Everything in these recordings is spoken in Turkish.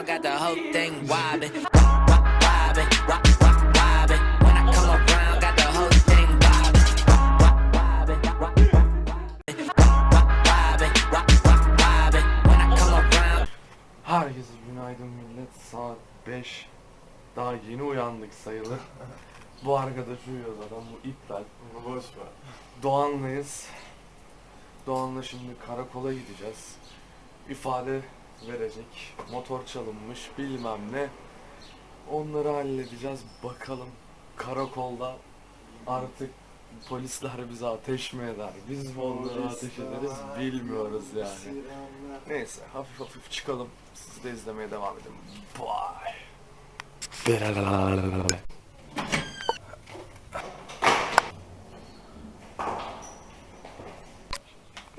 around, got the whole thing wobbling. Wobbling, wobbling, wobbling. When I come around, got the whole thing wobbling. Wobbling, wobbling, wobbling. When I come around. Herkese günaydın millet. Saat 5. Daha yeni uyandık sayılır. bu arkadaş uyuyor zaten. Bu iptal. Bunu boş ver. Doğan'layız. Doğan'la şimdi karakola gideceğiz. İfade verecek. Motor çalınmış bilmem ne. Onları halledeceğiz. Bakalım karakolda artık polisler bize ateş mi eder? Biz mi onlara ateş ederiz bilmiyoruz yani. Neyse hafif hafif çıkalım. Siz de izlemeye devam edin. Bye.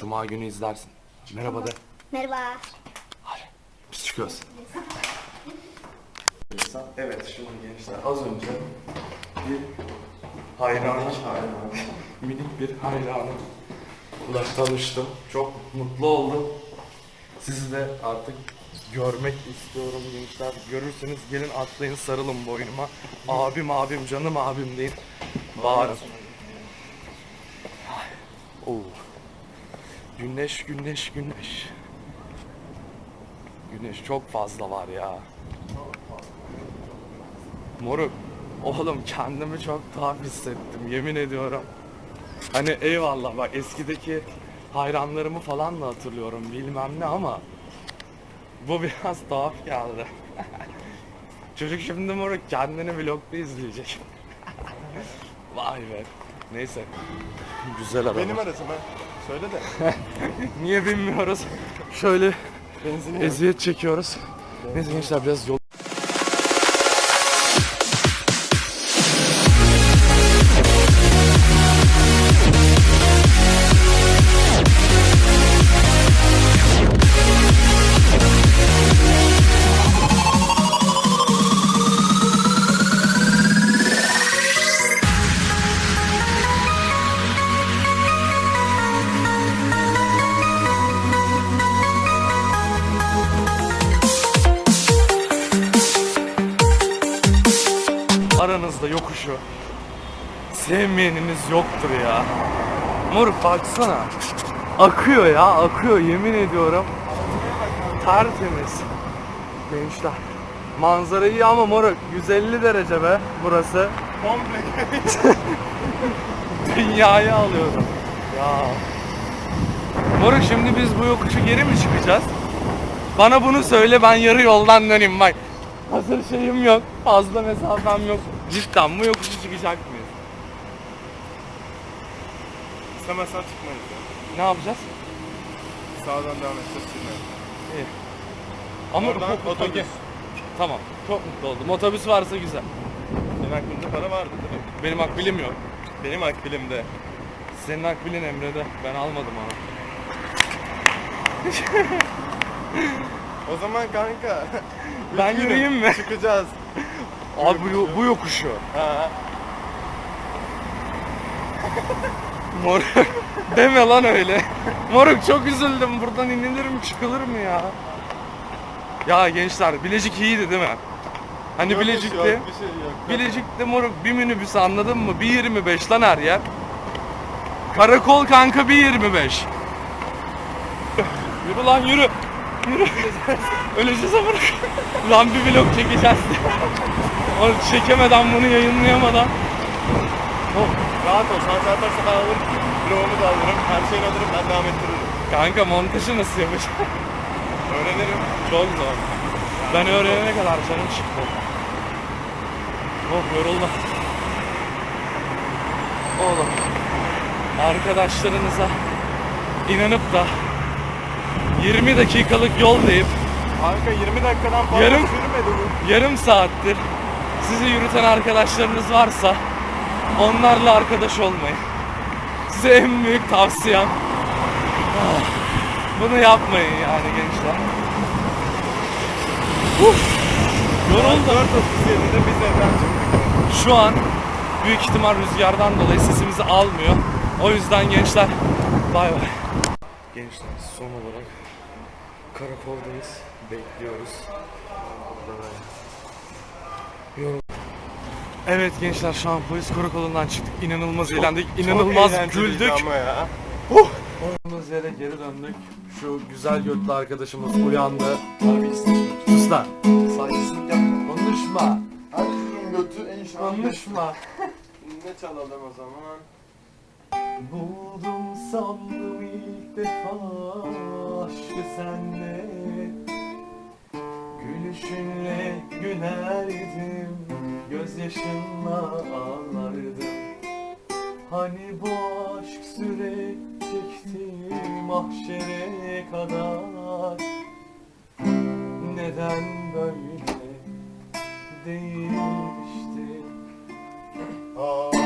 Cuma günü izlersin. Merhaba de. Merhaba. Çıkıyoruz. Evet şimdi gençler az önce bir hayranım, minik bir hayranımla tanıştım. Çok mutlu oldum. Sizi de artık görmek istiyorum gençler. Görürseniz gelin atlayın sarılın boynuma. Abim abim canım abim deyin. Bağırın. Oo. Güneş güneş güneş. Güneş çok fazla var ya. Moruk. Oğlum kendimi çok tuhaf hissettim yemin ediyorum. Hani eyvallah bak eskideki hayranlarımı falan da hatırlıyorum bilmem ne ama bu biraz tuhaf geldi. Çocuk şimdi moruk kendini vlogda izleyecek. Vay be. Neyse. Güzel araba. Benim aracım ha. Söyle de. Niye bilmiyoruz. Şöyle Benzini eziyet çekiyoruz. Neyse gençler biraz yol yokuşu sevmeyeniniz yoktur ya. Moruk baksana. Akıyor ya akıyor yemin ediyorum. Tertemiz. Gençler. Manzara iyi ama moruk 150 derece be burası. komple. Dünyayı alıyorum. Ya. Moruk şimdi biz bu yokuşu geri mi çıkacağız? Bana bunu söyle ben yarı yoldan döneyim bak. Hazır şeyim yok. Fazla mesafem yok. Cidden bu yokuşu çıkacak mıyız? İstemezsen çıkmayız ya. Ne yapacağız? Sağdan devam edeceğiz şimdi. İyi. Ama Oradan otobüs. Tamam. Çok mutlu oldum. Otobüs varsa güzel. Senin aklında para vardı değil mi? Benim akbilim yok. Benim akbilimde. Senin akbilin Emre'de. Ben almadım onu. O zaman kanka. Ben yürüyeyim mi? Çıkacağız. Abi bu, yo- bu yokuşu. Ha. Moruk. Deme lan öyle. Moruk çok üzüldüm. Buradan inilir mi çıkılır mı ya? Ya gençler Bilecik iyiydi değil mi? Hani Yok, Bilecik'te yok, bir şey yok. Bilecik'te moruk bir minibüs anladın mı? 1.25 lan her yer. Karakol kanka 1.25. yürü lan yürü. Öleceğiz ama. lan bir vlog çekeceğiz. Onu çekemeden bunu yayınlayamadan. Oh. Rahat ol. Sana çarparsa ben alırım. Vlogumu da alırım. Her şeyini alırım. Ben devam ettiririm. Kanka montajı nasıl yapacağım? Öğrenirim. Çok zor. Ben öğrenene kadar canım çıktı. Oh yoruldum. Oğlum. Arkadaşlarınıza inanıp da 20 dakikalık yol deyip Kanka 20 dakikadan fazla Yarım- sürmedi bu. yarım saattir sizi yürüten arkadaşlarınız varsa onlarla arkadaş olmayın. Size en büyük tavsiyem ah, bunu yapmayın yani gençler. Uf, yoruldum. 4.37'de biz evden çıktık. Şu an büyük ihtimal rüzgardan dolayı sesimizi almıyor. O yüzden gençler bay bay. Gençler son olarak karakoldayız. Bekliyoruz. Yorum. Evet gençler şu an polis karakolundan çıktık. İnanılmaz eğlendik. İnanılmaz güldük. Ama ya. Olduğumuz yere geri döndük. Şu güzel götlü arkadaşımız uyandı. Sus lan. Saygısızlık yapma. Konuşma. Herkesin götü en şu Konuşma. Ne çalalım o zaman? Buldum sandım ilk defa aşkı senle. Gülüşünle gülerdim Gözyaşınla ağlardım. Hani bu aşk sürecekti mahşere kadar? Neden böyle değişti Aa,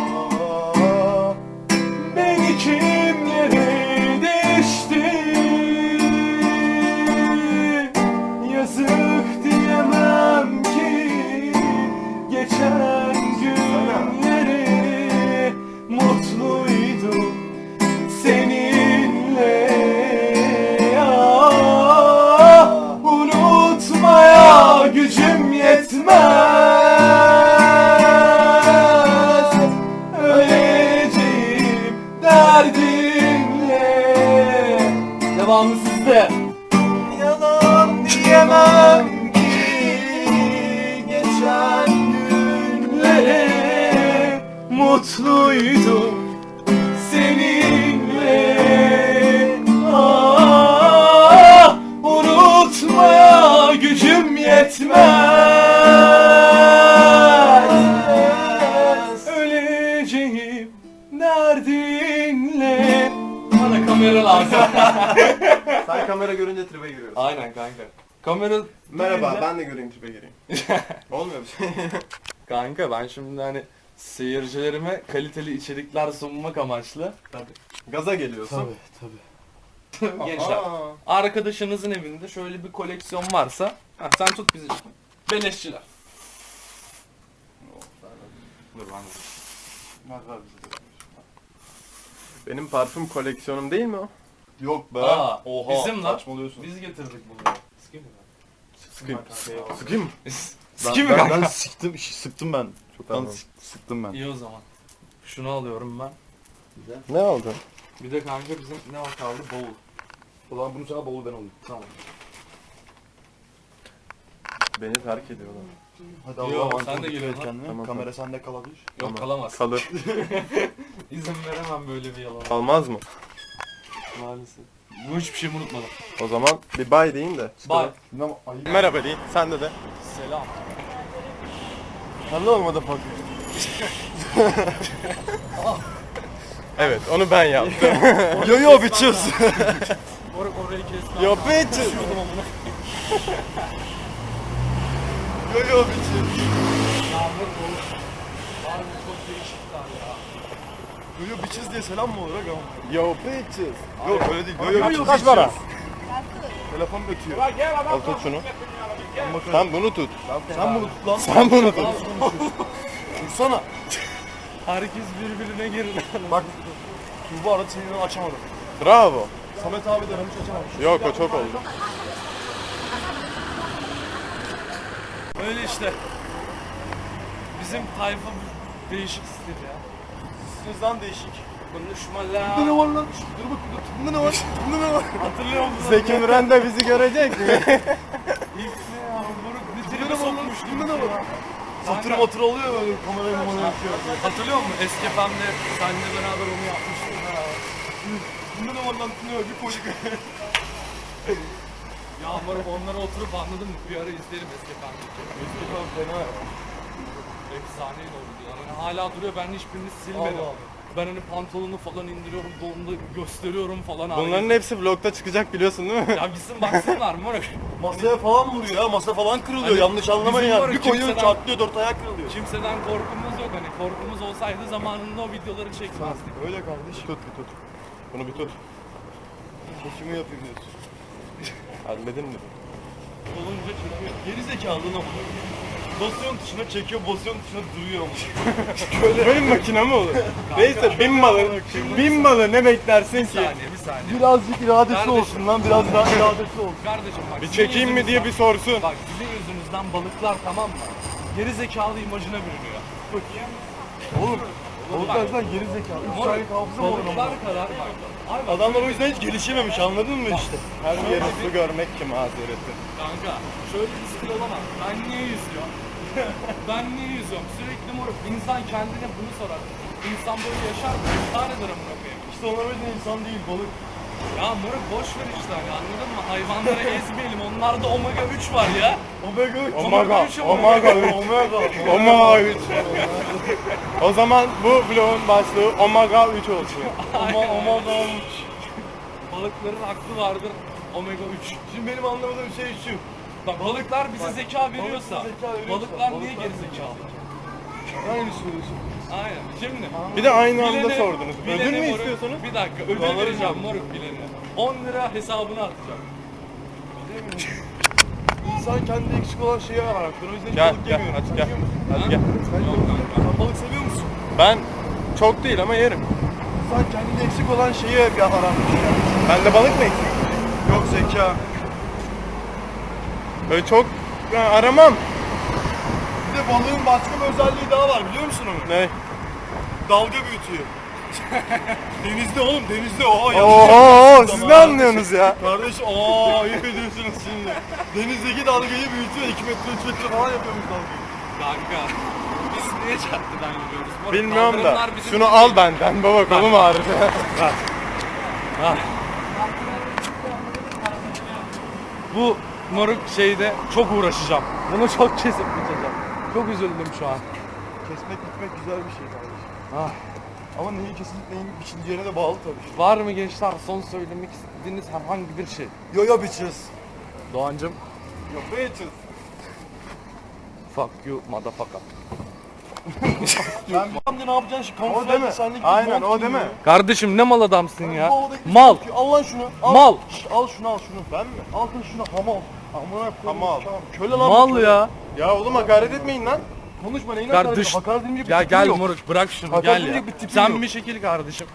Devamı sizde Yalan diyemem ki Geçen günlere Mutluydum seninle. Ah, Unutmaya gücüm yetmez. Öleceğim derdinle. Bana kamera lazım Sen kamera görünce tribe giriyorsun. Aynen kanka Kamera Merhaba ben de göreyim tribe gireyim. Olmuyor bir şey. Kanka ben şimdi hani seyircilerime kaliteli içerikler sunmak amaçlı Gaza geliyorsun. tabii. Gençler Aa, arkadaşınızın evinde şöyle bir koleksiyon varsa ha, sen tut bizi Beleşçiler Dur ben de. Benim parfüm koleksiyonum değil mi o? Yok be. Aa, Oha. bizim lan. Saçmalıyorsun. Biz getirdik bunları Sıkayım mı Sıkayım. Sıkayım. Sıkayım mı? ben? Ben, Sıkayım mı ben, kanka? ben sıktım, sıktım ben. Çoktan Tamam. sık- sıktım ben. İyi o zaman Şunu alıyorum ben Ne aldın? Bir de kanka bizim ne var kaldı bavul O zaman bunu sana bolu ben alayım. Tamam Beni terk ediyorlar. Hadi Yo, Allah'a sen de geliyorsun et kendine. Tamam, Kamera sende kalabilir. Yok Tamam. kalamaz Kalır. İzin veremem böyle bir yalan Kalmaz mı? Maalesef Bu hiçbir şeyimi unutmadım O zaman bir bay deyin de. Ayıp. Merhaba deyin. Sen de de. Selam Hello motherfucker. Evet onu ben yaptım. Yo yo bitches. Or orayı kestim Yo bitches. yo yo bitches. Yağmur Harbi çok değişikler ya Yo yo bitches diye selam mı olur aga? Yo bitches. Yok öyle değil. Yo yo bitches. Kaç para? Telefon götüyor. Al tut şunu. Sen bunu tut. Sen bunu tut lan. Sen bunu tut. Tutsana. Herkes birbirine girdi Bak. Tuğba aradı seni açamadım. Bravo. Samet abi de aramış açamamış. Yok o çok oldu. Öyle işte Bizim tayfa değişik stil ya Sizden değişik. Konuşma Bunda la ne var lan? Dur bak bunda ne var? Bunda ne var? Hatırlıyor musun? Zeki Müren de bizi görecek mi? İlk ne ya moruk Bunda tribe ne var lan? sokmuştu Bunda ne var? Satır matır oluyor böyle kamerayı numarayı yapıyor. Hatırlıyor musun? Eski FM'de seninle beraber onu yapmıştık. Bunda ne var lan? Ne var? Bir koyduk. Ya moruk onları oturup anladın mı? Bir ara izleyelim eski FM'deki. Eski falan fena. Efsaneydi o videolar. Hani hala duruyor ben hiçbirini silmedim. Allah Allah. Ben hani pantolonu falan indiriyorum, donunu gösteriyorum falan. abi. Bunların hepsi vlogda çıkacak biliyorsun değil mi? Ya gitsin baksınlar moruk. Masaya falan vuruyor ya. Masa falan kırılıyor. Hani Yanlış anlamayın bizim ya. var ya, Bir kimseden- çatlıyor dört ayak kırılıyor. Kimseden korkumuz yok hani korkumuz olsaydı zamanında o videoları çekmezdik. Öyle kardeş. Tut bir tut. Bunu bir tut. Seçimi yapayım diyorsun. Halledin mi? Olunca çekiyor. Geri zekalı lan ama. Basıyorsun tuşuna çekiyor, basıyorsun tuşuna duruyor. Böyle benim makine mi olur? Neyse bin balı, bin balı ne beklersin Bir ki? saniye bir saniye. Birazcık iradesi Kardeşim. olsun lan, biraz daha iradesi olsun. Kardeşim bak. Bir sizin çekeyim mi diye yüzünüzden- bir sorsun. Bak sizin yüzünüzden balıklar tamam mı? Geri zekalı imajına bürünüyor. Oğlum, balıklar bak. lan geri zekalı. Üç aylık hafıza mı olur ama? Balıklar kadar bak. Abi Adamlar o yüzden hiç gelişememiş anladın mı işte? Her yeri su görmek ki mazereti. Kanka şöyle bir skill olamaz. Ben niye yüzüyorum? ben niye yüzüyorum? Sürekli moruk. İnsan kendine bunu sorar. İnsan böyle yaşar mı? İntihar eder amına koyayım. İşte onlar öyle insan değil balık. Ya moruk boş ver işte hani anladın mı? Hayvanları ezmeyelim. Onlarda omega 3 var ya. Omega 3. Omega, Omega 3. Omega. Omega 3. O zaman bu vlogun başlığı Omega 3 olsun. Ama omega 3. Balıkların aklı vardır. Omega 3. Şimdi benim anlamadığım şey şu. Bak balıklar bize zeka veriyorsa, bize zeka veriyorsa, balıklar niye balıklar geri zekalı? Aynı söylüyorsun. Aynen. Şimdi Bir de aynı anda bilene- sordunuz. bilene Ödül mü moruk- istiyorsunuz? Bir dakika ödül Vallahi vereceğim bilmiyorum. moruk bilene. 10 lira hesabına atacağım. İnsan kendi eksik olan şeyi araktır. O yüzden Gel balık gel yemiyorum. hadi Sen gel. Hadi gel. Yok kanka. Sen balık seviyor musun? Ben çok değil ama yerim. İnsan kendi eksik olan şeyi hep aramış. Bende balık mı eksik? Yok zeka. Böyle çok ya, aramam. Bir de balığın başka bir özelliği daha var biliyor musun onu? Ne? Dalga büyütüyor. denizde oğlum denizde. Yanlış Oo, siz ne anlıyorsunuz ya? Kardeş aa ayıp ediyorsunuz şimdi. Denizdeki dalgayı büyütüyor. 2 metre 3 metre falan yapıyormuş dalgayı. Kanka. Biz niye çarptıdan gidiyoruz? Moruk, Bilmiyorum da. kaldırımlar bizim Şunu için al değil. benden baba kolum ağrıdı. Bu moruk şeyde çok uğraşacağım. Bunu çok kesip biteceğim. Çok üzüldüm şu an. Kesmek bitmek güzel bir şey kardeşim. Ah. Ama neyi kesilip neyin biçileceğine de bağlı tabii. Var mı gençler son söylemek istediğiniz herhangi bir şey? Yo yo bitches. Doğancım. Yo bitches. Fuck you motherfucker. Ben bir ne yapacaksın şimdi? O Kamuflaj değil mi? desenli gibi Aynen mont o değil mi? giyiyor. Kardeşim ne mal adamsın ya. Bu havada gitmiş Mal. bakıyor. Al lan şunu. Al. Mal. Şş, al şunu al şunu. Ben mi? Al şunu hamal. Amına koyayım. Hamal. Köle lan. bu Mal köle. ya. Ya oğlum hakaret etmeyin lan. Konuşma neyin Kardeş- hakaret Hakaret edince bir Ya tipin gel yok. moruk bırak şunu Hakaret gel ya. bir tipin Sen yok. bir şekil kardeşim.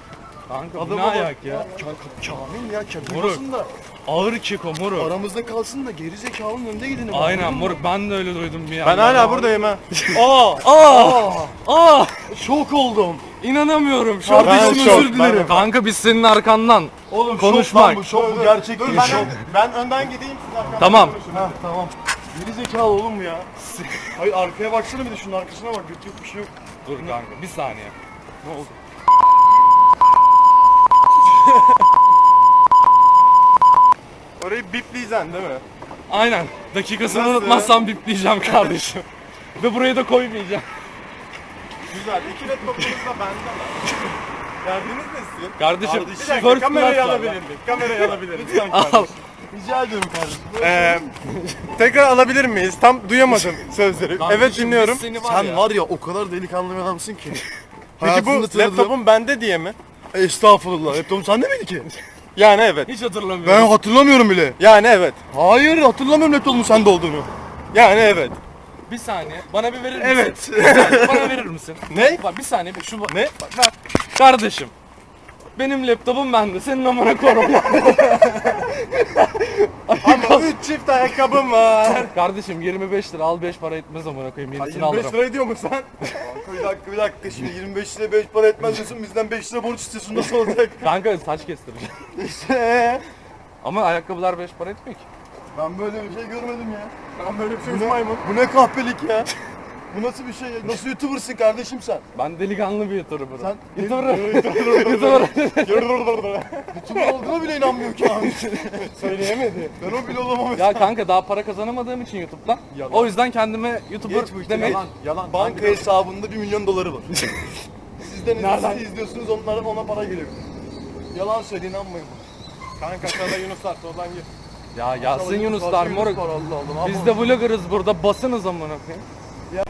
Kanka bu Adama ne bak. ayak ya. Ka- Kamil ya Moruk. çakılmasın da Ağır keko moruk. aramızda kalsın da geri zekalının önünde gidin. Aynen moruk ben de öyle duydum bir Ben yandan. hala buradayım ha. Aa! Aa! Aa! Şok oldum. İnanamıyorum. Şu Ben Kardeşim şok, özür dilerim. ben- Kanka biz senin arkandan. Oğlum Konuşmak. şok lan bu şok bu gerçek Dur değil. ben, Şok. ben önden gideyim siz arkamdan Tamam. konuşun. Ha tamam. Geri zekalı oğlum bu ya. Hayır arkaya baksana bir de şunun arkasına bak götü yok bir şey yok. Dur kanka bir saniye. Ne oldu? Orayı bipleyeceksin değil mi? Aynen. Dakikasını Nasıl? unutmazsam bipleyeceğim kardeşim. Ve buraya da koymayacağım. Güzel. İki net topunuz da bende lan. Derdiniz ne sizin? Kardeşim Bir dakika first kamerayı class var alabilir lan. miyim? Kamerayı alabilir miyim? Lütfen Al. kardeşim. Rica ediyorum kardeşim. Ee, tekrar alabilir miyiz? Tam duyamadım sözleri. Kardeşim, evet dinliyorum. biz seni var Sen ya. var ya o kadar delikanlı bir adamsın ki. Peki bu Hayatında tanıdığım- laptopun bende diye mi? Estağfurullah. Laptopum sende miydi ki? Yani evet. Hiç hatırlamıyorum. Ben hatırlamıyorum bile. Yani evet. Hayır hatırlamıyorum laptopumun sende olduğunu. Yani evet. Bir saniye. Bana bir verir misin? Evet. Bana verir misin? ne? Bak bir saniye. bir Şu Ne? Bak, bak. Kardeşim. Benim laptopum bende. Senin amına korum. Ama 3 çift ayakkabım var. Kardeşim 25 lira al 5 para etmez amına koyayım. Yenisini 25 alırım. lira ediyor mu sen? bir dakika bir dakika şimdi 25 lira 5 para etmez diyorsun bizden 5 lira borç istiyorsun nasıl olacak? Kanka saç kestireceğim. Eee? Ama ayakkabılar 5 para etmiyor ki. Ben böyle bir şey görmedim ya. Ben böyle bir şey Bu ne, maymun. bu ne kahpelik ya? Bu nasıl bir şey? ya? Nasıl YouTuber'sın kardeşim sen? Ben delikanlı bir YouTuber'ım. Sen YouTuber. YouTuber. YouTuber olduğuna bile inanmıyor ki abi. Söyleyemedi. Ben o bile olamam. ya kanka daha para kazanamadığım için YouTube'dan. Yalan. O yüzden kendime YouTuber Geç bu işte. demek. Yalan, yalan. Banka hesabında 1 milyon doları var. Sizden Nereden? siz izliyorsunuz onlardan ona para geliyor. Yalan söyle inanmayın. Kanka sana Yunus var soldan gir. Ya yazsın Yunus Yunuslar moruk. var, Allah Allah. Biz de vloggerız burada basınız amına koyayım.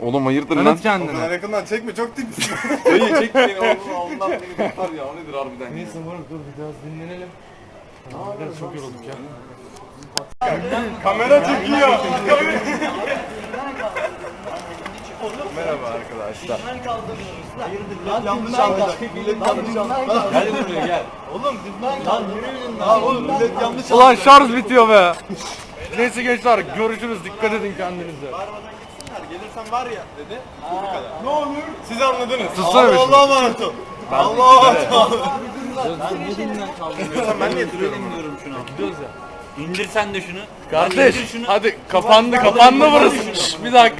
Oğlum hayırdır lan? Tanıt O kendini. kadar yakından çekme çok tipsin. Dayı çek beni oğlum ondan beni tutar ya. O nedir harbiden ya? Neyse moruk dur biraz dinlenelim. Biraz çok yorulduk ya. Kamera çekiyor. Merhaba arkadaşlar. Yanlış anladı. Millet yanlış anladı. Gel buraya gel. Oğlum dünden kaldırıyorsun. Ha oğlum millet yanlış anladı. Ulan şarj bitiyor be. Neyse gençler görüşürüz dikkat edin kendinize. Gelirsen var ya dedi. Bu kadar. Ne olur? Siz anladınız. Tutsana bir şunu. Allah'a emanet ol. Allah'a emanet ol. Ben niye duruyorum? Gidiyoruz ya. İndir sen de şunu. Kardeş hadi kapandı kapandı burası. Bir dakika.